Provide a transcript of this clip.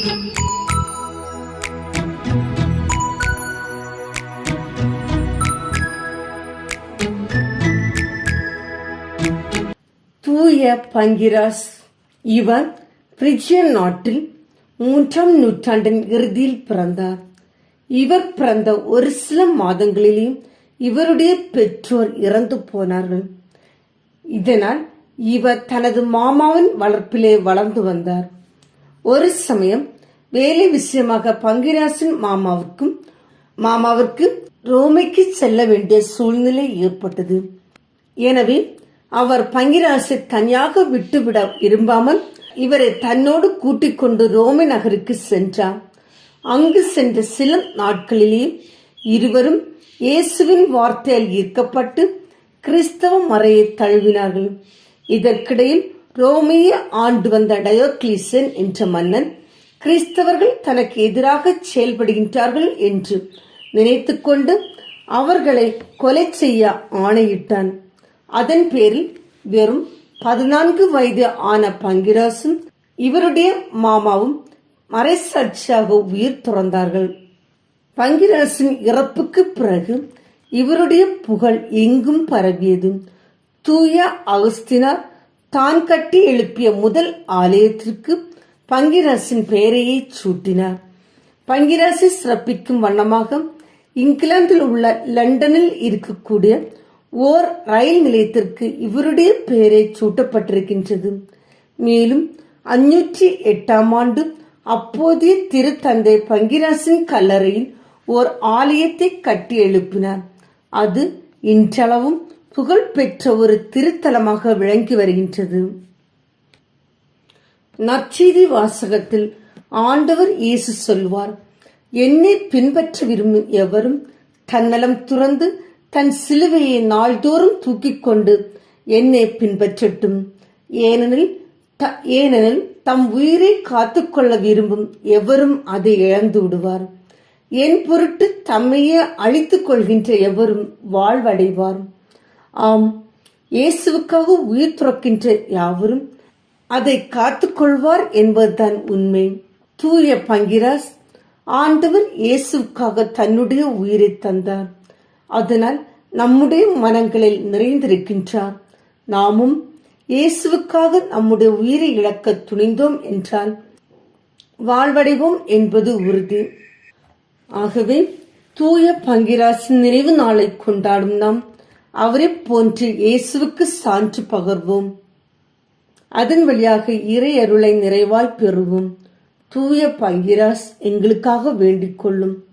தூய பங்கிராஸ் இவர் பிரிஜியன் நாட்டில் மூன்றாம் நூற்றாண்டின் இறுதியில் பிறந்தார். இவர் பிறந்த ஒரு சில மாதங்களிலேயும் இவருடைய பெற்றோர் இறந்து போனார்கள். இதனால் இவர் தனது மாமாவின் வளர்ப்பிலே வளர்ந்து வந்தார். ஒரு சமயம் வேலை விஷயமாக பங்கிராசன் மாமாவுக்கும் மாமாவிற்கு ரோமைக்கு செல்ல வேண்டிய சூழ்நிலை ஏற்பட்டது. எனவே அவர் பங்கிராசை தனியாக விட்டுவிட விரும்பாமல் இவரை தன்னோடு கூட்டிக் கொண்டு ரோமை நகருக்கு சென்றார். அங்கு சென்ற சில நாட்களிலேயே இருவரும் இயேசுவின் வார்த்தையால் ஈர்க்கப்பட்டு கிறிஸ்தவ மறையை தழுவினார்கள். இதற்கிடையில் ரோமையை ஆண்டு வந்த டயோக்ளீசன் என்ற மன்னன் கிறிஸ்தவர்கள் தனக்கு எதிராக செயல்படுகின்றார்கள் என்று நினைத்துக்கொண்டு அவர்களை கொலை செய்ய ஆணையிட்டான். அதன் பேரில் வெறும் பதினான்கு வயது ஆன பங்கிராசும் இவருடைய மாமாவும் மறைசாட்சியாக உயிர் துறந்தார்கள். பங்கிராசின் இறப்புக்கு பிறகு இவருடைய புகழ் எங்கும் பரவியது. தூய அகஸ்தினார் தான் கட்டி எழுப்பிய முதல் ஆலயத்திற்கு பங்கிராசின் பெயரையை சூட்டினார். பங்கிரசை சிறப்பிக்கும் வண்ணமாக இங்கிலாந்தில் உள்ள லண்டனில் இருக்கக்கூடிய ஓர் ரயில் நிலையத்திற்கு இவருடைய பெயரை சூட்டப்பட்டிருக்கின்றது. மேலும் அஞ்சூற்றி எட்டாம் ஆண்டு அப்போதைய திருத்தந்தை பங்கிராசின் கல்லறையில் ஓர் ஆலயத்தை கட்டி எழுப்பினார். அது இன்றளவும் புகழ்பெற்ற ஒரு திருத்தலமாக விளங்கி வருகின்றது. நற்செய்தி வாசகத்தில் ஆண்டவர் இயேசு சொல்வார் என்னை பின்பற்ற விரும்பும் எவரும் தன்னலம் துறந்து தன் சிலுவையை நாள்தோறும் தூக்கிக் கொண்டு என்னை பின்பற்றட்டும். ஏனெனில் த- ஏனெனில் தம் உயிரை காத்துக்கொள்ள விரும்பும் எவரும் அதை இழந்து விடுவார். என் பொருட்டு தம்மையே அழித்துக் கொள்கின்ற எவரும் வாழ்வடைவார். ஆம் இயேசுவுக்காக உயிர் துறக்கின்ற யாவரும் அதை காத்துக்கொள்வார் என்பதுதான் உண்மை. தூய பங்கிராஸ் ஆண்டவர் இயேசுக்காக தன்னுடைய உயிரை தந்தார். அதனால் நம்முடைய மனங்களில் நிறைந்திருக்கின்றார். நாமும் இயேசுவுக்காக நம்முடைய உயிரை இழக்க துணிந்தோம் என்றால் வாழ்வடைவோம் என்பது உறுதி. ஆகவே தூய பங்கிராசின் நினைவு நாளை கொண்டாடும் நாம் அவரை போன்று இயேசுவுக்கு சான்று பகர்வோம். அதன் வழியாக இறை அருளை நிறைவாய் பெறுவோம். தூய பங்கிராஸ் எங்களுக்காக வேண்டிக் கொள்ளும்.